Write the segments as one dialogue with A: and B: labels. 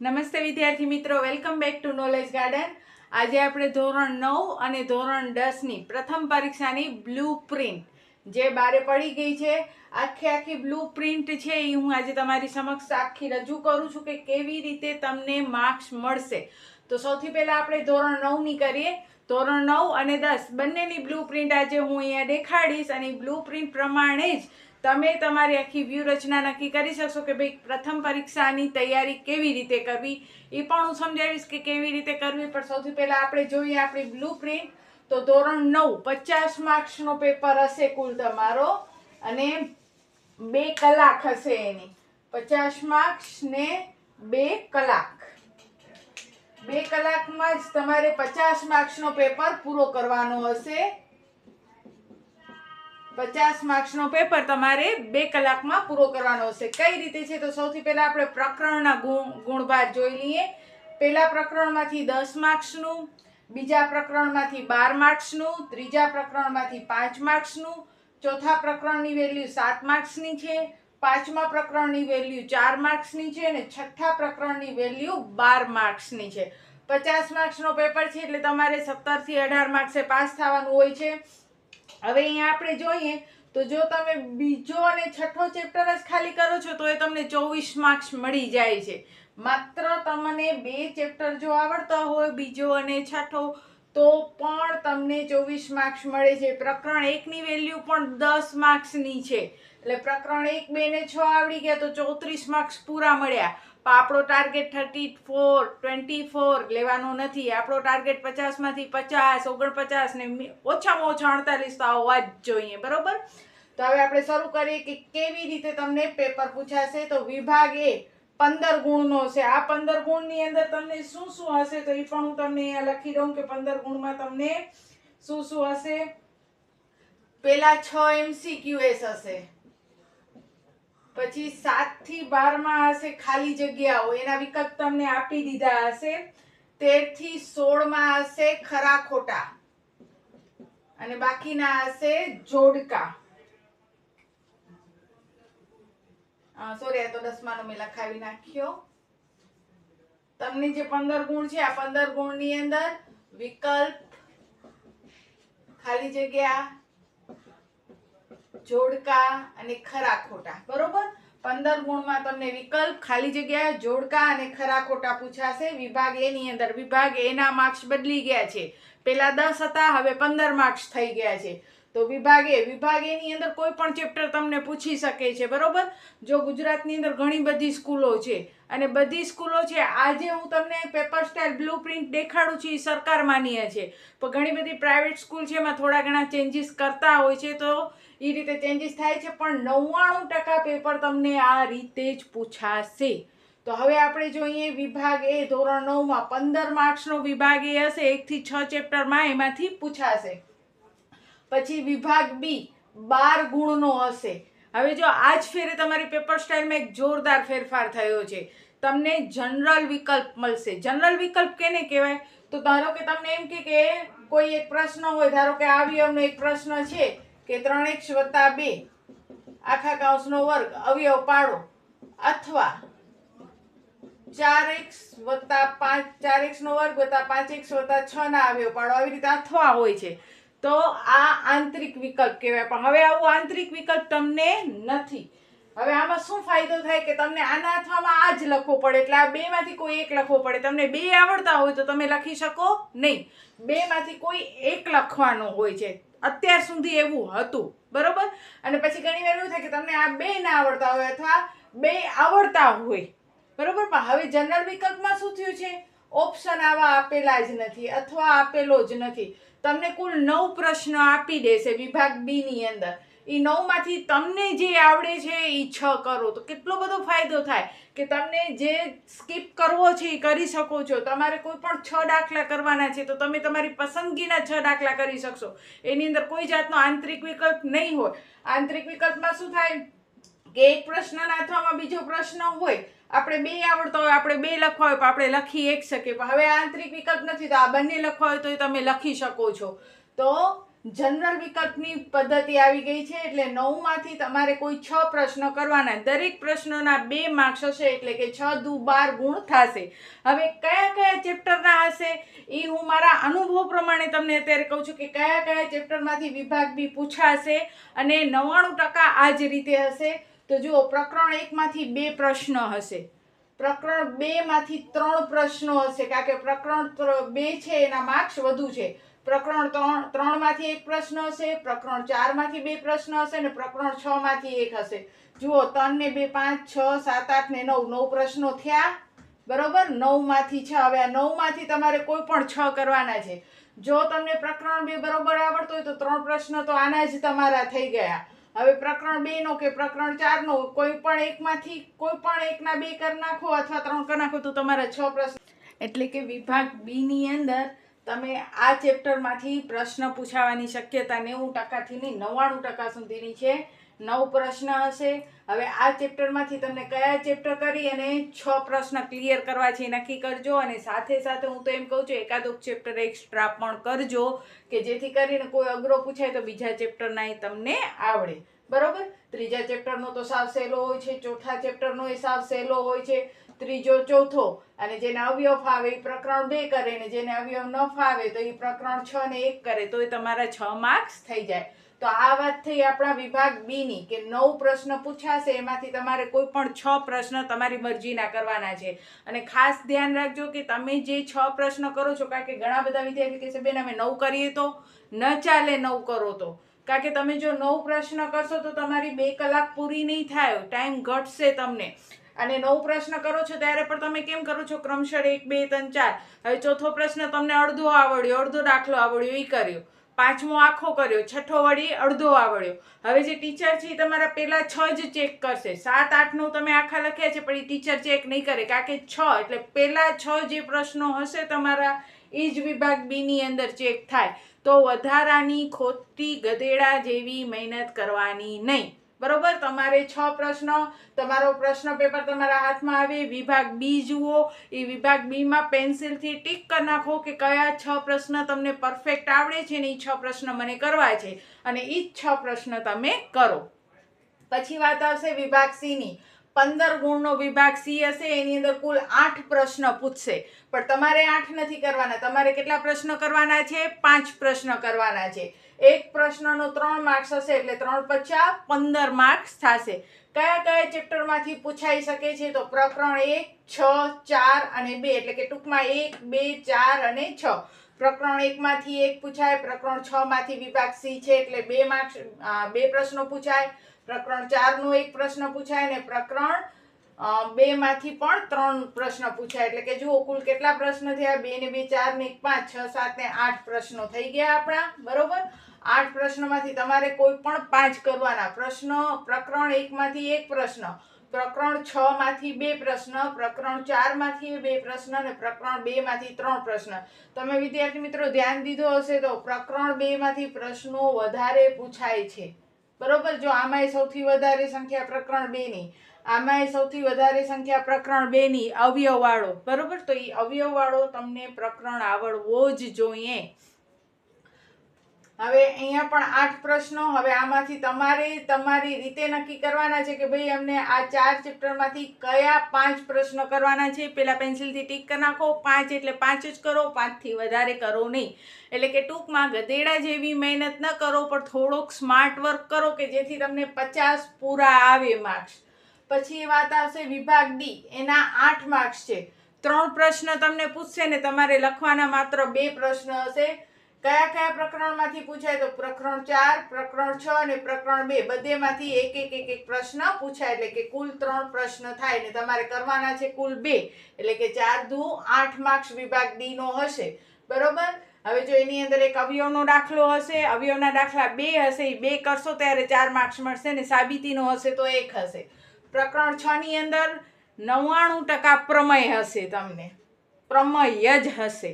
A: નમસ્તે વિદ્યાર્થી મિત્રો, welcome back to Knowledge Garden આજે આપણે ધોરણ નવ અને ધોરણ દસની પ્રથમ પરીક્ષાની બ્લુ પ્રિન્ટ જે બારે પડી ગઈ છે, આખી આખી બ્લુ પ્રિન્ટ છે એ હું આજે તમારી સમક્ષ આખી રજૂ કરું છું કે કેવી રીતે તમને માર્ક્સ મળશે. તો સૌથી પહેલાં આપણે ધોરણ નવની કરીએ. ધોરણ નવ અને દસ બંનેની બ્લુ પ્રિન્ટ આજે હું અહીંયા દેખાડીશ અને બ્લુ પ્રિન્ટ પ્રમાણે જ તમે તમારી આખી વ્યૂહરચના નક્કી કરી શકશો કે ભાઈ પ્રથમ પરીક્ષાની તૈયારી કેવી રીતે કરવી? એ પણ હું સમજાવીશ કે કેવી રીતે કરવી, પણ સૌથી પહેલાં આપણે જોઈએ આપણી બ્લુ પ્રિન્ટ. તો ધોરણ નવ, પચાસ માર્ક્સનો પેપર હશે કુલ તમારો, અને બે કલાક હશે એની. પચાસ માર્ક્સ ને બે કલાક. બે કલાકમાં જ તમારે પચાસ માર્ક્સનો પેપર પૂરો કરવાનો હશે. પચાસ માર્ક્સનો પેપર તમારે બે કલાકમાં પૂરો કરવાનો હશે. કઈ રીતે છે? તો સૌથી પહેલાં આપણે પ્રકરણના ગુણ, ગુણભાર જોઈ લઈએ. પહેલાં પ્રકરણમાંથી દસ માર્ક્સનું, બીજા પ્રકરણમાંથી બાર માર્ક્સનું, ત્રીજા પ્રકરણમાંથી પાંચ માર્ક્સનું, ચોથા પ્રકરણની વેલ્યુ સાત માર્ક્સની છે, પાંચમા પ્રકરણની વેલ્યુ ચાર માર્ક્સની છે અને છઠ્ઠા પ્રકરણની વેલ્યુ બાર માર્ક્સની છે. પચાસ માર્ક્સનો પેપર છે એટલે તમારે સત્તરથી અઢાર માર્ક્સે પાસ થવાનું હોય છે. હવે અહીંયા આપણે જોઈએ તો જો તમે બીજો અને છઠ્ઠો ચેપ્ટર જ ખાલી કરો છો, તો એ તમને ચોવીસ માર્ક્સ મળી જાય છે. માત્ર તમને બે ચેપ્ટર જો આવડતા હોય, બીજો અને છઠ્ઠો, તો પણ તમને ચોવીસ માર્ક્સ મળે છે. પ્રકરણ એકની વેલ્યુ પણ દસ માર્ક્સની છે. એટલે પ્રકરણ એક, બે ને છ આવડી ગયા, તો ચોત્રીસ માર્ક્સ પૂરા મળ્યા. આપણો target thirty four twenty four લેવાનો નથી. આપણો ટાર્ગેટ પચાસમાંથી પચાસ, ઓગણપચાસ ને ઓછામાં ઓછા અડતાલીસ તો આવવા જ જોઈએ, બરાબર? તો હવે આપણે શરૂ કરીએ કે કેવી રીતે તમને પેપર પૂછાશે. તો વિભાગ એ પંદર ગુણનો હશે આ પંદર ગુણની અંદર તમને શું શું હશે તો એ પણ હું તમને અહીંયા લખી દઉં કે પંદર ગુણમાં તમને શું શું હશે? પેલા છ એમસીક્યુએસ હશે. પછી સાતથી બારમાં હશે ખાલી જગ્યાઓ. એના વિકલ્પ તમને આપી દીધા હશે. તેરથી સોળમાં હશે ખરા ખોટા. અને બાકીના હશે જોડકા. સોરી આ તો દસમાનો મેં લખાવી નાખ્યો. તમને જે પંદર ગુણ છે, આ પંદર ગુણની અંદર વિકલ્પ ખાલી જગ્યા જોડકા અને ખરા ખોટા, બરોબર? પંદર ગુણમાં તમને વિકલ્પ, ખાલી જગ્યા જોડકા અને ખરા ખોટા પૂછાશે. વિભાગ એની અંદર, વિભાગ એના માર્ક્સ બદલી ગયા છે. પહેલાં દસ હતા, હવે પંદર માર્ક્સ થઈ ગયા છે. તો વિભાગ વિભાગ એની અંદર કોઈ પણ ચેપ્ટર તમને પૂછી શકે છે, બરોબર? જો ગુજરાતની અંદર ઘણી બધી સ્કૂલો છે, અને બધી સ્કૂલો છે, આજે હું તમને પેપર સ્ટાઇલ બ્લુ પ્રિન્ટ દેખાડું છું એ સરકાર માન્ય છે. પણ ઘણી બધી પ્રાઇવેટ સ્કૂલ છે, એમાં થોડા ઘણા ચેન્જીસ કરતા હોય છે, તો એ રીતે ચેન્જીસ થાય છે, પણ નવ્વાણું ટકા પેપર તમને આ રીતે જ પૂછાશે. તો હવે આપણે જોઈએ વિભાગ એ ધોરણ નવમાં પંદર માર્ક્સનો વિભાગ એ હશે, એકથી છ ચેપ્ટરમાં એમાંથી પૂછાશે. પછી વિભાગ બી બાર ગુણનો હશે. હવે જો આજ ફેરે તમારી પેપર સ્ટાઇલમાં એક જોરદાર ફેરફાર થયો છે. તમને જનરલ વિકલ્પ મળશે. જનરલ વિકલ્પ કેને કહેવાય? તો ધારો કે તમને એમ કે કોઈ એક પ્રશ્ન હોય, ધારો કે અવયવનો એક પ્રશ્ન છે કે ત્રણ એક્સ વત્તા બે આખા કાઉન્સનો વર્ગ અવયવ પાડો અથવા ચાર એક્સ વત્તા પાંચ ચાર એક્સનો વર્ગ વત્તા પાંચ એક્સ વત્તા છ ના અવયવ પાડો. આવી રીતે અથવા હોય છે. તો આ આંતરિક વિકલ્પ કહેવાય. પણ હવે આવું આંતરિક વિકલ્પ તમને નથી. હવે આમાં શું ફાયદો થાય કે તમને આના અથવામાં આ જ લખવો પડે. એટલે આ બેમાંથી કોઈ એક લખવો પડે. તમને બે આવડતા હોય તો તમે લખી શકો નહીં. બેમાંથી કોઈ એક લખવાનો હોય છે. અત્યાર સુધી એવું હતું, બરોબર? અને પછી ઘણી વાર એવું થાય કે તમને આ બે ના આવડતા હોય અથવા બે આવડતા હોય, બરોબર? પણ હવે જનરલ વિકલ્પમાં શું થયું છે? ઓપ્શન આવા આપેલા જ નથી અથવા આપેલો જ નથી. તમને કુલ નવ પ્રશ્ન આપી દેશે વિભાગ બીની અંદર. એ નવમાંથી તમને જે આવડે છે એ છ કરો. તો કેટલો બધો ફાયદો થાય કે તમને જે સ્કીપ કરવો છે એ કરી શકો છો. તમારે કોઈ પણ છ દાખલા કરવાના છે તો તમે તમારી પસંદગીના છ દાખલા કરી શકશો. એની અંદર કોઈ જાતનો આંતરિક વિકલ્પ નહીં હોય. આંતરિક વિકલ્પમાં શું થાય કે એક પ્રશ્નના અથવામાં બીજો પ્રશ્ન હોય, આપણે બે આવડતા હોય, આપણે બે લખવા હોય, પણ આપણે લખી એક શકીએ. પણ હવે આંતરિક વિકલ્પ નથી, તો આ બંને લખવા હોય તો તમે લખી શકો છો. તો જનરલ વિકલ્પની પદ્ધતિ આવી ગઈ છે એટલે નવમાંથી તમારે કોઈ છ પ્રશ્નો કરવાના. દરેક પ્રશ્નોના બે માર્ક્સ હશે એટલે કે છ દુ બાર ગુણ થશે. હવે કયા કયા ચેપ્ટરના હશે એ હું મારા અનુભવ પ્રમાણે તમને અત્યારે કહું છું કે કયા કયા ચેપ્ટરમાંથી વિભાગ બી પૂછાશે અને નવ્વાણું ટકા આ જ રીતે હશે. તો જુઓ, પ્રકરણ એકમાંથી બે પ્રશ્ન હશે. પ્રકરણ બેમાંથી ત્રણ પ્રશ્નો હશે. કારણ કે પ્રકરણ બે છે, એના માર્ક્સ વધુ છે. પ્રકરણ ત્રણ ત્રણમાંથી એક પ્રશ્ન હશે, પ્રકરણ ચારમાંથી બે પ્રશ્ન હશે અને પ્રકરણ છ માંથી એક હશે. જુઓ ત્રણ ને બે, પાંચ, છ, સાત, આઠ ને નવ. નવ પ્રશ્નો થયા, બરોબર? નવમાંથી છ. હવે આ નવમાંથી તમારે કોઈ પણ છ કરવાના છે. જો તમને પ્રકરણ બે બરોબર આવડતું હોય તો ત્રણ પ્રશ્ન તો આના જ તમારા થઈ ગયા. હવે પ્રકરણ બે નો કે પ્રકરણ ચાર નો કોઈ પણ એકમાંથી કોઈ પણ એકના બે કરી નાખો અથવા ત્રણ કરી નાખો તો તમારા છ પ્રશ્ન એટલે કે વિભાગ બીની અંદર તમે આ ચેપ્ટરમાંથી પ્રશ્ન પૂછાવાની શક્યતા નેવું ટકાથી નહીં, નવ્વાણું ટકા સુધીની છે. નવ પ્રશ્ન હશે. હવે આ ચેપ્ટરમાંથી તમને કયા ચેપ્ટર કરી અને છ પ્રશ્ન ક્લિયર કરવા છે નક્કી કરજો અને સાથે સાથે હું તો એમ કહું છું એકાદુક ચેપ્ટર એક્સ્ટ્રા પણ કરજો કે જેથી કરીને કોઈ અઘરો પૂછાય તો બીજા ચેપ્ટરના એ તમને આવડે. બરોબર? ત્રીજા ચેપ્ટરનો તો સાવ સહેલો હોય છે, ચોથા ચેપ્ટરનો એ સાવ સહેલો હોય છે. ત્રીજો ચોથો અને જેને અવયવ ફાવે એ પ્રકરણ બે કરે ને જેને અવયવ ન ફાવે તો એ પ્રકરણ છ ને એક કરે, તો એ તમારા છ માર્ક્સ થઈ જાય. તો આ વાત થઈ આપણા વિભાગ બીની કે નવ પ્રશ્ન પૂછાશે, એમાંથી તમારે કોઈ પણ છ પ્રશ્ન તમારી મરજીના કરવાના છે. અને ખાસ ધ્યાન રાખજો કે તમે જે છ પ્રશ્ન કરો છો, કારણ કે ઘણા બધા વિદ્યાર્થી કહેશે બેન, અમે નવ કરીએ તો? ન ચાલે નવ કરો તો. કારણ કે તમે જો નવ પ્રશ્ન કરશો તો તમારી બે કલાક પૂરી નહીં થાય, ટાઈમ ઘટશે તમને. અને નવ પ્રશ્ન કરો છો ત્યારે પણ તમે કેમ કરો છો? ક્રમશર એક, બે, ત્રણ, ચાર. હવે ચોથો પ્રશ્ન તમને અડધો આવડ્યો, અડધો દાખલો આવડ્યો એ કર્યો. પાંચમો આખો કર્યો, છઠ્ઠો વળી અડધો આવડ્યો. હવે જે ટીચર છે એ તમારા પહેલાં છ જ ચેક કરશે. સાત આઠનું તમે આખા લખ્યા છે, પણ એ ટીચર ચેક નહીં કરે. કારણ કે છ, એટલે પહેલાં છ જે પ્રશ્નો હશે તમારા એ જ વિભાગ બીની અંદર ચેક થાય. તો વધારાની ખોટી ગધેડા જેવી મહેનત કરવાની નહીં. બરોબર? તમારે છ પ્રશ્ન, તમારો પ્રશ્ન પેપર તમારા હાથમાં આવે, વિભાગ બી જુઓ. એ વિભાગ બીમાં પેન્સિલથી ટીક કરી નાખો કે કયા છ પ્રશ્ન તમને પરફેક્ટ આવડે છે ને એ છ પ્રશ્ન મને કરવા છે. અને એ છ પ્રશ્ન તમે કરો. પછી વાત આવશે વિભાગ સીની પંદર ગુણનો વિભાગ સી હશે, એની અંદર કુલ આઠ પ્રશ્ન પૂછશે. પણ તમારે આઠ નથી કરવાના. તમારે કેટલા પ્રશ્ન કરવાના છે? પાંચ પ્રશ્ન કરવાના છે. એક પ્રશ્નનો ત્રણ માર્ક્સ હશે એટલે ત્રણ પચાસ પંદર માર્ક્સ થશે. કયા કયા ચેપ્ટરમાંથી પૂછાઈ શકે છે? તો પ્રકરણ એક, છ, ચાર અને બે, એટલે કે ટૂંકમાં એક, બે, ચાર અને છ. પ્રકરણ એકમાંથી એક પૂછાય, પ્રકરણ છમાંથી માંથી વિભાગ સી છે એટલે બે માર્ક્સ બે પ્રશ્નો પૂછાય. પ્રકરણ ચારનો એક પ્રશ્ન પૂછાય અને પ્રકરણ બેમાંથી પણ ત્રણ પ્રશ્ન પૂછાય. એટલે કે જુઓ, કુલ કેટલા પ્રશ્ન થયા? બે ને બે, ચાર ને પાંચ, છ, સાત ને આઠ પ્રશ્નો થઈ ગયા આપણા. બરોબર? આઠ પ્રશ્નોમાંથી તમારે કોઈ પણ પાંચ કરવાના. પ્રશ્ન, પ્રકરણ એકમાંથી એક પ્રશ્ન, પ્રકરણ છ માંથી બે પ્રશ્ન, પ્રકરણ ચારમાંથી બે પ્રશ્ન અને પ્રકરણ બે માંથી ત્રણ પ્રશ્ન. તમે વિદ્યાર્થી મિત્રો ધ્યાન દીધો હશે તો પ્રકરણ બે માંથી પ્રશ્નો વધારે પૂછાય છે. બરોબર? જો આમાંય સૌથી વધારે સંખ્યા પ્રકરણ બે ની આમાંય સૌથી વધારે સંખ્યા પ્રકરણ બે ની અવયવ બરોબર? તો એ અવયવવાળો તમને પ્રકરણ આવડવો જ જોઈએ. હવે અહીંયા પણ આઠ પ્રશ્નો, હવે આમાંથી તમારે તમારી રીતે નક્કી કરવાના છે કે ભાઈ અમને આ ચાર ચેપ્ટરમાંથી કયા પાંચ પ્રશ્નો કરવાના છે, પેલા પેન્સિલથી ટીક કરી નાખો, પાંચ એટલે પાંચ જ કરો, પાંચથી વધારે કરો નહીં. એટલે કે ટૂંકમાં ગધેડા જેવી મહેનત ન કરો, પણ થોડોક સ્માર્ટ વર્ક કરો કે જેથી તમને પચાસ પૂરા આવે માર્ક્સ પછી એ વાત આવશે વિભાગ ડી, એના આઠ માર્ક્સ છે. ત્રણ પ્રશ્ન તમને પૂછશે ને તમારે લખવાના માત્ર બે પ્રશ્ન હશે. કયા કયા પ્રકરણમાંથી પૂછાય તો પ્રકરણ ચાર, પ્રકરણ છ અને પ્રકરણ બે, બધેમાંથી એક એક એક એક પ્રશ્ન પૂછાય. એટલે કે કુલ ત્રણ પ્રશ્ન થાય ને તમારે કરવાના છે કુલ બે. એટલે કે ચાર દુ, આઠ માર્ક્સ વિભાગ ડી નો હશે. બરોબર? હવે જો એની અંદર એક અવયવનો દાખલો હશે, અવયવના દાખલા બે હશે એ બે કરશો ત્યારે ચાર માર્ક્સ મળશે ને સાબિતીનો હશે તો એક હશે. પ્રકરણ છ ની અંદર નવ્વાણું ટકા પ્રમેય હશે તમને. પ્રમેય જ હશે.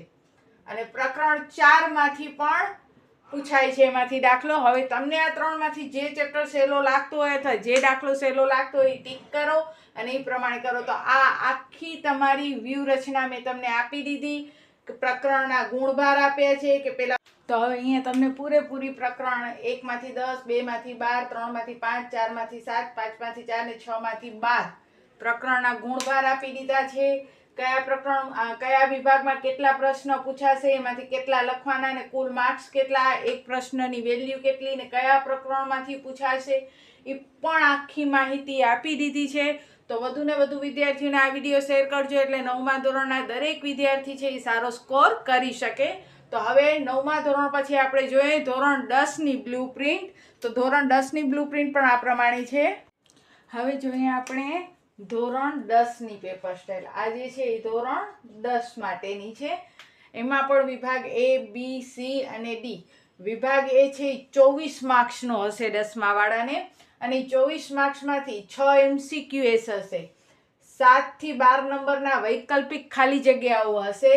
A: અને પ્રકરણ ચારમાંથી પણ પૂછાય છે, એમાંથી દાખલો. હવે તમને આ ત્રણમાંથી જે ચેપ્ટર સહેલો લાગતો હોય અથવા જે દાખલો સહેલો લાગતો હોય એ ટીક કરો અને એ પ્રમાણે કરો. તો આ આખી તમારી વ્યૂહરચના મેં તમને આપી દીધી પ્રકરણના ગુણભાર આપ્યા છે કે પેલા તો હવે અહીંયા તમને પૂરેપૂરી પ્રકરણ એકમાંથી દસ, બેમાંથી બાર, ત્રણમાંથી પાંચ, ચારમાંથી સાત, પાંચમાંથી ચાર ને છમાંથી બાર પ્રકરણના ગુણભાર આપી દીધા છે. કયા પ્રકરણ કયા વિભાગમાં કેટલા પ્રશ્ન પૂછાશે, એમાંથી કેટલા લખવાના અને કુલ માર્ક્સ કેટલા, એક પ્રશ્નની વેલ્યુ કેટલી ને કયા પ્રકરણમાંથી પૂછાશે, એ પણ આખી માહિતી આપી દીધી છે. તો વધુ ને વધુ વિદ્યાર્થીઓને આ વીડિયો શેર કરજો એટલે નવમા ધોરણના દરેક વિદ્યાર્થી છે એ સારો સ્કોર કરી શકે. તો હવે નવમા ધોરણ પછી આપણે જોઈએ ધોરણ દસની બ્લુ પ્રિન્ટ તો ધોરણ દસની બ્લુ પ્રિન્ટ પણ આ પ્રમાણે છે. હવે જોઈએ આપણે ધોરણ દસની પેપર સ્ટાઇલ આ જે છે એ ધોરણ દસ માટેની છે. એમાં પણ વિભાગ એ બી સી અને ડી વિભાગ એ છે ચોવીસ માર્ક્સનો હશે દસમાવાળાને અને ચોવીસ માર્ક્સમાંથી છ એમસીક્યુએસ હશે. સાતથી બાર નંબરના વૈકલ્પિક ખાલી જગ્યાઓ હશે.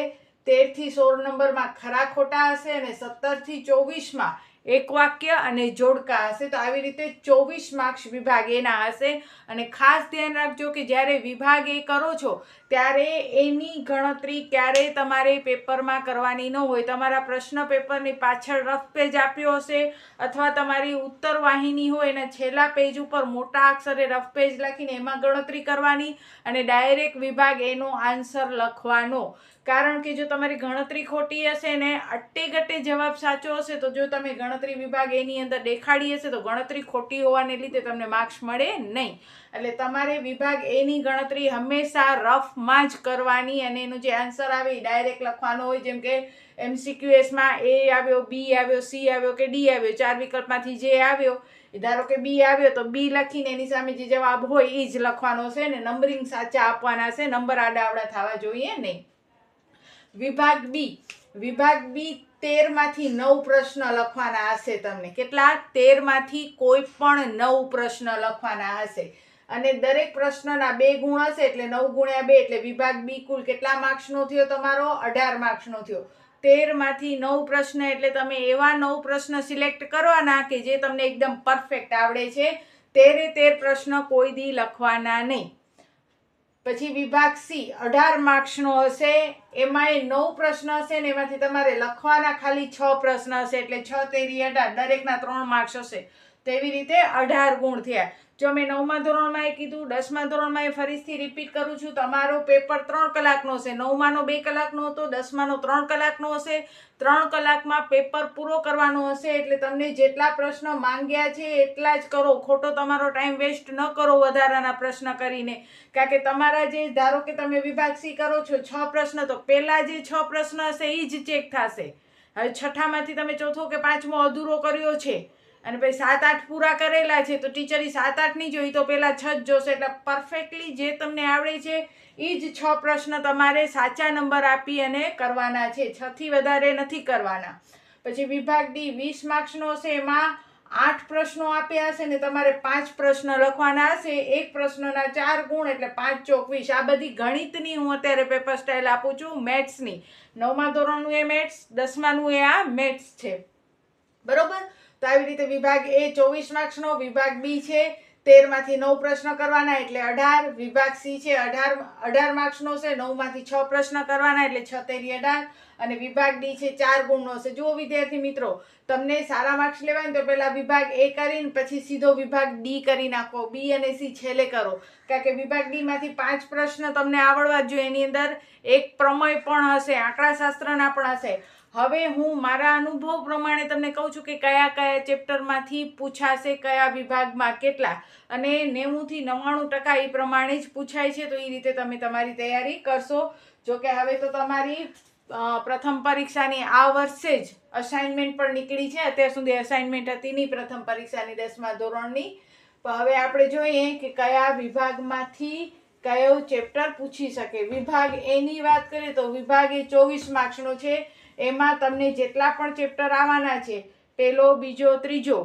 A: તેરથી સોળ નંબરમાં ખરા ખોટા હશે અને સત્તરથી ચોવીસમાં એક વાક્ય અને જોડકા હશે. તો આવી રીતે ચોવીસ માર્ક્સ વિભાગ એના હશે. અને ખાસ ધ્યાન રાખજો કે જ્યારે વિભાગ એ કરો છો, ત્યારે એની ગણતરી ક્યારેય તમારે પેપરમાં કરવાની ન હોય. તમારા પ્રશ્ન પેપરની પાછળ રફ પેજ આપ્યો હશે અથવા તમારી ઉત્તર વાહિની હોય એના છેલ્લા પેજ ઉપર મોટા અક્ષરે રફ પેજ લખીને એમાં ગણતરી કરવાની અને ડાયરેક્ટ વિભાગ એનો આન્સર લખવાનો. કારણ કે જો તમારી ગણતરી ખોટી હશે ને અટ્ટે ગટ્ટે જવાબ સાચો હશે, તો જો તમે ગણતરી વિભાગ એની અંદર દેખાડી હશે, તો ગણતરી ખોટી હોવાને લીધે તમને માર્ક્સ મળે નહીં. એટલે તમારે વિભાગ એની ગણતરી હંમેશા રફમાં જ કરવાની અને એનું જે આન્સર આવે એ ડાયરેક્ટ લખવાનો હોય, જેમ કે એમસીક્યુએસમાં એ આવ્યો બી આવ્યો સી આવ્યો કે ડી આવ્યો, ચાર વિકલ્પમાંથી જે આવ્યો ધારો કે બી આવ્યો, તો બી લખીને એની સામે જે જવાબ હોય એ જ લખવાનો છે ને નંબરિંગ સાચા આપવાના છે નંબર આડાવડા થવા જોઈએ નહીં. વિભાગ બી. વિભાગ બી તેરમાંથી નવ પ્રશ્ન લખવાના હશે તમને. કેટલા? તેરમાંથી કોઈ પણ નવ પ્રશ્ન લખવાના હશે. અને દરેક પ્રશ્નના બે ગુણ હશે એટલે નવ ગુણ્યા બે એટલે વિભાગ બી કુલ કેટલા માર્ક્સનો થયો તમારો? અઢાર માર્ક્સનો થયો. તેરમાંથી નવ પ્રશ્ન એટલે તમે એવા નવ પ્રશ્ન સિલેક્ટ કરવાના કે જે તમને એકદમ પરફેક્ટ આવડે છે. તેરે તેર પ્રશ્ન કોઈ દી લખવાના નહીં. પછી વિભાગ સી, અઢાર માર્ક્સનો હશે, એમાંય નવ પ્રશ્ન હશે ને એમાંથી તમારે લખવાના ખાલી છ પ્રશ્ન હશે, એટલે છ તેરી અઢાર, દરેકના ત્રણ માર્ક્સ હશે. તેવી રીતે અઢાર ગુણ થયા. જો મેં નવમા ધોરણમાં એ કીધું, દસમા ધોરણમાં એ ફરીથી રિપીટ કરું છું. તમારો પેપર ત્રણ કલાકનો હશે. નવમાનો બે કલાકનો હતો, દસમાનો ત્રણ કલાકનો હશે. ત્રણ કલાકમાં પેપર પૂરો કરવાનો હશે. એટલે તમને જેટલા પ્રશ્ન માંગ્યા છે, એટલા જ કરો. ખોટો તમારો ટાઈમ વેસ્ટ ન કરો વધારાના પ્રશ્ન કરીને. કારણ કે તમારા જે, ધારો કે તમે વિભાગ સી કરો છો, છ પ્રશ્ન, તો પહેલાં જે છ પ્રશ્ન હશે એ જ ચેક થશે. હવે છઠ્ઠામાંથી તમે ચોથો કે પાંચમો અધૂરો કર્યો છે. અને પછી સાત આઠ પૂરા કરેલા છે, તો ટીચરે સાત આઠ નહીં જોઈ, તો પહેલાં છ જ જોશે. એટલે પરફેક્ટલી જે તમને આવડે છે એ જ છ પ્રશ્ન તમારે સાચા નંબર આપી અને કરવાના છે. છથી વધારે નથી કરવાના. પછી વિભાગ ડી વીસ માર્ક્સનો હશે, એમાં આઠ પ્રશ્નો આપ્યા હશે ને તમારે પાંચ પ્રશ્ન લખવાના હશે. એક પ્રશ્નના ચાર ગુણ એટલે પાંચ ચોકવીસ આ બધી ગણિતની હું અત્યારે પેપર સ્ટાઇલ આપું છું મેથ્સની નવમા ધોરણનું એ મેથ્સ દસમાનું એ આ મેથ્સ છે. બરોબર? તો આવી રીતે વિભાગ એ ચોવીસ માર્ક્સનો, વિભાગ બી છે, તેરમાંથી નવ પ્રશ્ન કરવાના એટલે અઢાર, વિભાગ સી છે, અઢાર અઢાર માર્ક્સનો છે, નવમાંથી છ પ્રશ્ન કરવાના એટલે છ તેરી અઢાર અને વિભાગ ડી છે, ચાર ગુણનો છે. જુઓ વિદ્યાર્થી મિત્રો, તમને સારા માર્ક્સ લેવાય તો પહેલાં વિભાગ એ કરીને પછી સીધો વિભાગ ડી કરી નાખો. બી અને સી છેલ્લે કરો. કારણ કે વિભાગ ડીમાંથી પાંચ પ્રશ્ન તમને આવડવા જોઈએ. એની અંદર એક પ્રમેય પણ હશે, આંકડાશાસ્ત્રના પણ હશે. હવે હું મારા અનુભવ પ્રમાણે તમને કહું છું કે કયા કયા ચેપ્ટરમાંથી પૂછાશે, કયા વિભાગમાં કેટલા, અને નેવુંથી નવ્વાણું ટકા એ પ્રમાણે જ પૂછાય છે, તો એ રીતે તમે તમારી તૈયારી કરશો. જો કે હવે તો તમારી પ્રથમ પરીક્ષાની આ વર્ષે જ અસાઇનમેન્ટ પણ નીકળી છે. અત્યાર સુધી અસાઇનમેન્ટ હતી નહીં પ્રથમ પરીક્ષાની દસમા ધોરણની. પણ હવે આપણે જોઈએ કે કયા વિભાગમાંથી કયો ચેપ્ટર પૂછી શકે. વિભાગ એની વાત કરીએ તો વિભાગ એ ચોવીસ માર્ક્સનો છે. એમાં તમને જેટલા પણ ચેપ્ટર આવવાના છે પહેલો બીજો, ત્રીજો,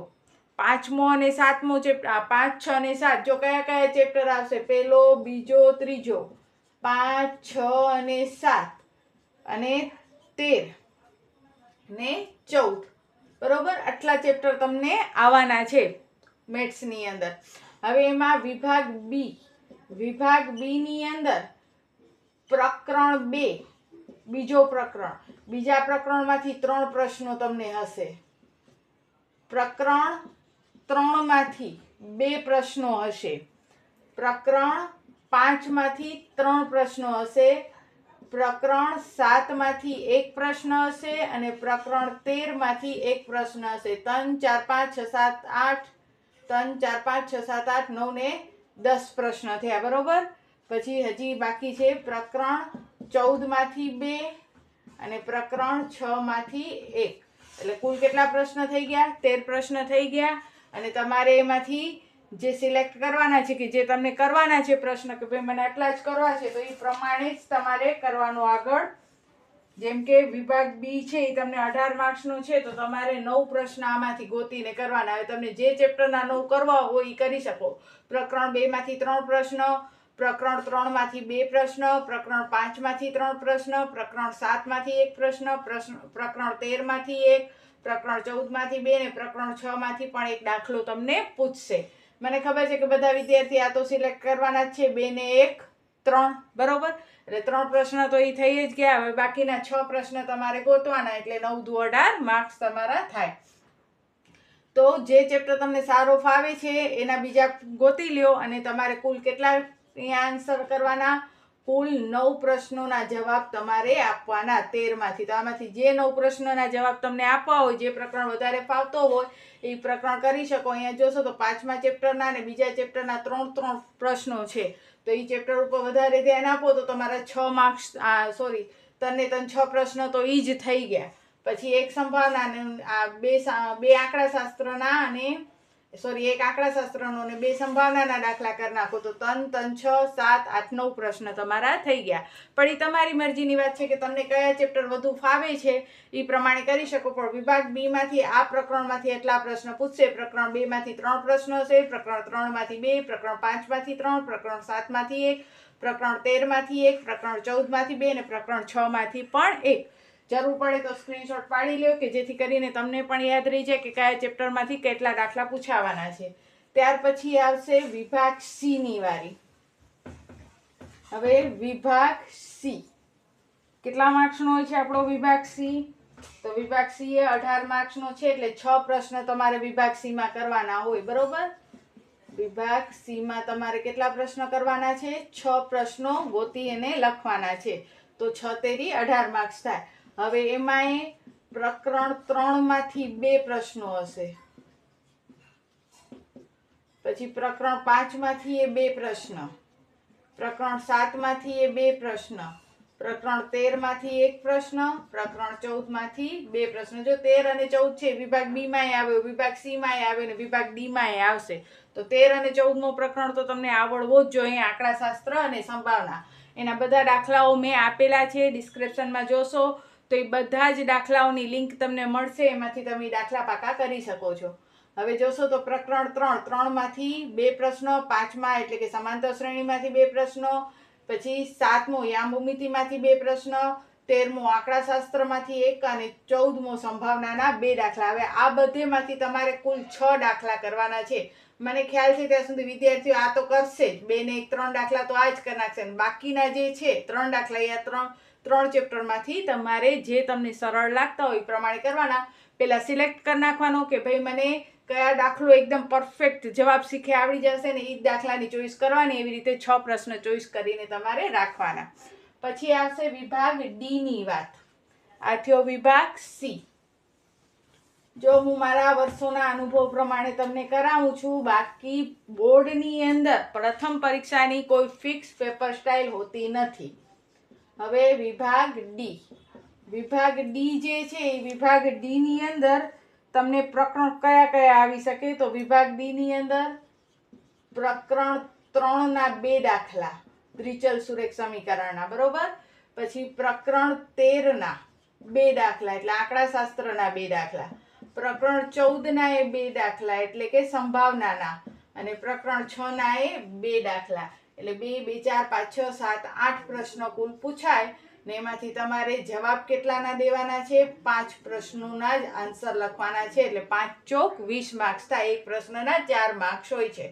A: પાંચમો અને સાતમો ચેપ્ટર પાંચ, છ અને સાત, જો કયા કયા ચેપ્ટર આવશે? પહેલો બીજો, ત્રીજો, પાંચ, છ અને સાત અને તેર ને ચૌદ. બરોબર? આટલા ચેપ્ટર તમને આવવાના છે મેથ્સની અંદર. હવે એમાં વિભાગ બી, વિભાગ બીની અંદર પ્રકરણ બે, બીજો પ્રકરણ. બીજા પ્રકરણમાંથી ત્રણ પ્રશ્નો તમને હશે. પ્રકરણ ત્રણમાંથી બે પ્રશ્નો હશે. પ્રકરણ પાંચમાંથી ત્રણ પ્રશ્નો હશે. પ્રકરણ સાતમાંથી એક પ્રશ્ન હશે અને પ્રકરણ તેરમાંથી એક પ્રશ્ન હશે. ત્રણ, ચાર, પાંચ, છ, સાત, આઠ, ત્રણ, ચાર, પાંચ, છ, સાત, આઠ, નવ ને દસ પ્રશ્ન થયા, બરાબર? પછી હજી બાકી છે પ્રકરણ ચૌદમાંથી બે અને પ્રકરણ છ માંથી એક. એટલે કુલ કેટલા પ્રશ્ન થઈ ગયા? તેર પ્રશ્ન થઈ ગયા. અને તમારે એમાંથી જે સિલેક્ટ કરવાના છે કે જે તમને કરવાના છે પ્રશ્ન, કે ભાઈ મને આટલા જ કરવા છે, તો એ પ્રમાણે જ તમારે કરવાનું આગળ. જેમ કે વિભાગ બી છે, એ તમને અઢાર માર્ક્સનો છે, તો તમારે નવ પ્રશ્ન આમાંથી ગોતીને કરવાના. હવે તમને જે ચેપ્ટરના નવ કરવા હોય એ કરી શકો. પ્રકરણ બેમાંથી ત્રણ પ્રશ્ન પ્રકરણ ત્રણમાંથી બે પ્રશ્ન, પ્રકરણ પાંચમાંથી ત્રણ પ્રશ્ન, પ્રકરણ સાતમાંથી એક પ્રશ્ન પ્રશ્ન, પ્રકરણ તેરમાંથી એક, પ્રકરણ ચૌદમાંથી બે ને પ્રકરણ છમાંથી પણ એક દાખલો તમને પૂછશે. મને ખબર છે કે બધા વિદ્યાર્થી આ તો સિલેક્ટ કરવાના જ છે, બે ને એક, ત્રણ, બરોબર? એટલે ત્રણ પ્રશ્ન તો એ થઈ જ ગયા, હવે બાકીના છ પ્રશ્ન તમારે ગોતવાના, એટલે નવ દુ અઢાર માર્ક્સ તમારા થાય. તો જે ચેપ્ટર તમને સારો ફાવે છે, એના બીજા ગોતી લ્યો અને તમારે કુલ કેટલા આન્સર કરવાના કુલ નવ પ્રશ્નોના જવાબ તમારે આપવાના તેરમાંથી. તો આમાંથી જે નવ પ્રશ્નોના જવાબ તમને આપવા હોય, જે પ્રકરણ વધારે ફાવતો હોય, એ પ્રકરણ કરી શકો. અહીંયા જોશો તો પાંચમા ચેપ્ટરના અને બીજા ચેપ્ટરના ત્રણ ત્રણ પ્રશ્નો છે. તો એ ચેપ્ટર ઉપર વધારે ધ્યાન આપો તો તમારા છ માર્ક્સ સોરી તને તને છ પ્રશ્નો તો એ જ થઈ ગયા. પછી એક સંભાવના આ બે બે આંકડા શાસ્ત્રના અને સોરી એક આંકડા શાસ્ત્રનો અને બે સંભાવનાના દાખલા કરી નાખો તો ત્રણ ત્રણ છ, સાત, આઠ, નવ પ્રશ્ન તમારા થઈ ગયા. પણ એ તમારી મરજીની વાત છે કે તમને કયા ચેપ્ટર વધુ ફાવે છે એ પ્રમાણે કરી શકો, પણ વિભાગ બીમાંથી આ પ્રકરણમાંથી એટલા પ્રશ્ન પૂછશે. પ્રકરણ બેમાંથી ત્રણ પ્રશ્નો હશે, પ્રકરણ ત્રણમાંથી બે, પ્રકરણ પાંચમાંથી ત્રણ, પ્રકરણ સાતમાંથી એક, પ્રકરણ તેરમાંથી એક, પ્રકરણ ચૌદમાંથી બે અને પ્રકરણ છમાંથી પણ એક. જરૂર પડે તો સ્ક્રીનશોટ પાડી લ્યો કે જેથી કરીને તમને પણ યાદ રહી જાય કે કયા ચેપ્ટરમાંથી કેટલા દાખલા પૂછાવાના છે. ત્યાર પછી આવશે વિભાગ સીની વારી. હવે વિભાગ સી. કેટલા માર્ક્સનો હોય છે આપણો વિભાગ સી? તો વિભાગ સી એ અઢાર માર્ક્સનો છે એટલે છ પ્રશ્ન તમારે વિભાગ સીમાં કરવાના હોય, બરોબર? વિભાગ સી માં તમારે કેટલા પ્રશ્ન કરવાના છે? છ પ્રશ્નો ગોતી અને લખવાના છે. તો છ તેરી અઢાર માર્ક્સ થાય. હવે એમાં પ્રકરણ ત્રણમાંથી બે પ્રશ્નો હશે. પછી પ્રકરણ પાંચમાંથી એ બે પ્રશ્ન. પ્રકરણ સાતમાંથી એ બે પ્રશ્ન. પ્રકરણ તેરમાંથી એક પ્રશ્ન. પ્રકરણ ચૌદમાંથી બે પ્રશ્ન. જો તેર અને ચૌદ છે, વિભાગ બી માં આવે, વિભાગ સી માં આવે ને વિભાગ ડી માં આવશે. તો તેર અને ચૌદમો પ્રકરણ તો તમને આવડવો જ જોઈએ, આંકડાશાસ્ત્ર અને સંભાવના. એના બધા દાખલાઓ મેં આપેલા છે ડિસ્ક્રિપ્શનમાં જોશો. તો એ બધા જ દાખલાઓની લિંક તમને મળશે. એમાંથી તમે દાખલા પાકા કરી શકો છો. હવે જોશો તો પ્રકરણ ત્રણ. ત્રણમાંથી બે પ્રશ્નો, પાંચમા એટલે કે સમાંતર શ્રેણીમાંથી બે પ્રશ્નો, પછી સાતમો યામભૂમિતિમાંથી બે પ્રશ્ન, તેરમો આંકડાશાસ્ત્રમાંથી એક અને ચૌદમો સંભાવનાના બે દાખલા. હવે આ બધેમાંથી તમારે કુલ છ દાખલા કરવાના છે. મને ખ્યાલ છે ત્યાં સુધી વિદ્યાર્થીઓ આ તો કરશે જ. બે ને એક ત્રણ દાખલા તો આ જ કરી નાખશે. બાકીના જે છે, ત્રણ દાખલા યા ત્રણ ત્રણ ચેપ્ટરમાંથી તમારે જે તમને સરળ લાગતા હોય એ પ્રમાણે કરવાના. પહેલાં સિલેક્ટ કરી નાખવાનો કે ભાઈ મને કયા દાખલો એકદમ પરફેક્ટ જવાબ શીખે આવડી જશે ને એ દાખલાની ચોઈસ કરવાની, એવી રીતે છ પ્રશ્ન ચોઈસ કરીને તમારે રાખવાના. પછી આવશે વિભાગ ડીની વાત. આ થયો વિભાગ સી. જો હું મારા વર્ષોના અનુભવ પ્રમાણે તમને કરાવું છું, બાકી બોર્ડની અંદર પ્રથમ પરીક્ષાની કોઈ ફિક્સ પેપર સ્ટાઇલ હોતી નથી. હવે વિભાગ ડી વિભાગ ડી જે છે, એ વિભાગ ડીની અંદર તમને પ્રકરણ કયા કયા આવી શકે? તો વિભાગ ડીની અંદર પ્રકરણ ત્રણના બે દાખલા, ત્રિચલ સુરેખ સમીકરણના, બરોબર? પછી પ્રકરણ તેરના બે દાખલા, એટલે આંકડાશાસ્ત્રના બે દાખલા. પ્રકરણ ચૌદના એ બે દાખલા, એટલે કે સંભાવનાના અને પ્રકરણ છના એ બે દાખલા. એટલે બે બે, ચાર, પાંચ, છ, સાત, આઠ પ્રશ્નો કુલ પૂછાય ને એમાંથી તમારે જવાબ કેટલાના દેવાના છે? પાંચ પ્રશ્નોના જ આન્સર લખવાના છે. એટલે પાંચ ચોક વીસ માર્ક્સ થાય. એક પ્રશ્નના ચાર માર્ક્સ હોય છે.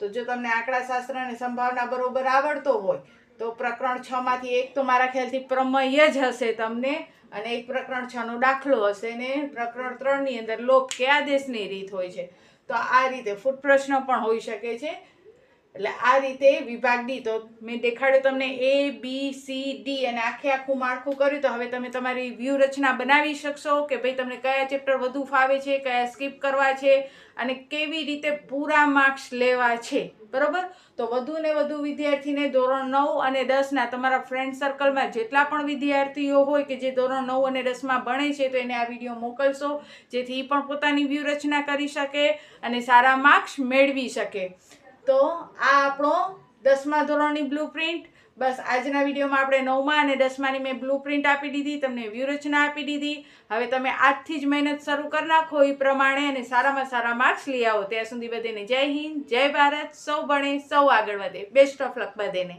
A: તો જો તમને આંકડાશાસ્ત્ર અને સંભાવના બરોબર આવડતો હોય, તો પ્રકરણ છ માંથી એક તો મારા ખ્યાલથી પ્રમેય જ હશે તમને અને એક પ્રકરણ છ નો દાખલો હશે ને પ્રકરણ ત્રણની અંદર લોક કે આદેશની રીત હોય છે. તો આ રીતે ફૂટ પ્રશ્ન પણ હોઈ શકે છે. એટલે આ રીતે વિભાગ ડી તો મેં દેખાડ્યો તમને એ બી સી ડી અને આખે આખું માળખું કર્યું. તો હવે તમે તમારી વ્યૂહરચના બનાવી શકશો કે ભાઈ તમને કયા ચેપ્ટર વધુ ફાવે છે, કયા સ્કીપ કરવા છે અને કેવી રીતે પૂરા માર્ક્સ લેવા છે. બરાબર? તો વધુ ને વધુ વિદ્યાર્થીને ધોરણ નવ અને દસના તમારા ફ્રેન્ડ સર્કલમાં જેટલા પણ વિદ્યાર્થીઓ હોય કે જે ધોરણ નવ અને દસમાં ભણે છે, તો એને આ વીડિયો મોકલશો, જેથી એ પણ પોતાની વ્યૂહરચના કરી શકે અને સારા માર્ક્સ મેળવી શકે. તો આ આપણો દસમા ધોરણની બ્લુ પ્રિન્ટ બસ આજના વિડીયોમાં આપણે નવમા અને દસમાની મેં બ્લુ પ્રિન્ટ આપી દીધી, તમને વ્યૂહરચના આપી દીધી. હવે તમે આજથી જ મહેનત શરૂ કરી નાખો એ પ્રમાણે અને સારામાં સારા માર્ક્સ લઈ આવો. ત્યાં સુધી બધેને જય હિન્દ, જય ભારત, સૌ ભણે, સૌ આગળ વધે. બેસ્ટ ઓફ લક બધાને.